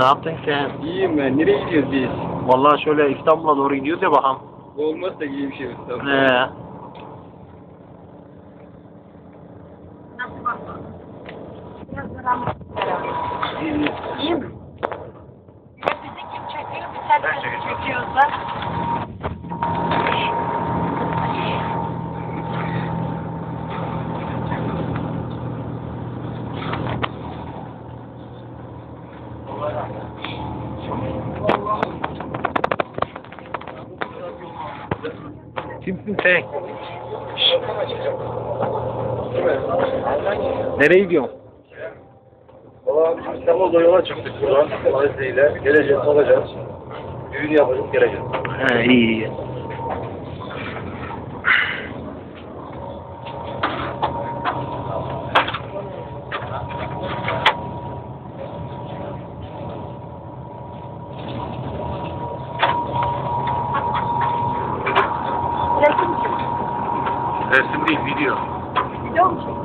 Ne yaptın sen? İyiyim ben. Nereye gidiyoruz biz? Vallahi şöyle İstanbul'a doğru gidiyoruz ya bakalım. Olmaz da iyi bir şey yok. He. İyi mi? Ya bizi kim çekiyor? Sen de Kimsin sen? Nereye gidiyorsun? Valla biz İstanbul'da yola çıktık buradan. Valiziyle geleceğiz, olacağız. Düğün yapacağız, geleceğiz. He iyi iyi. Resim değil video. Biliyor musun?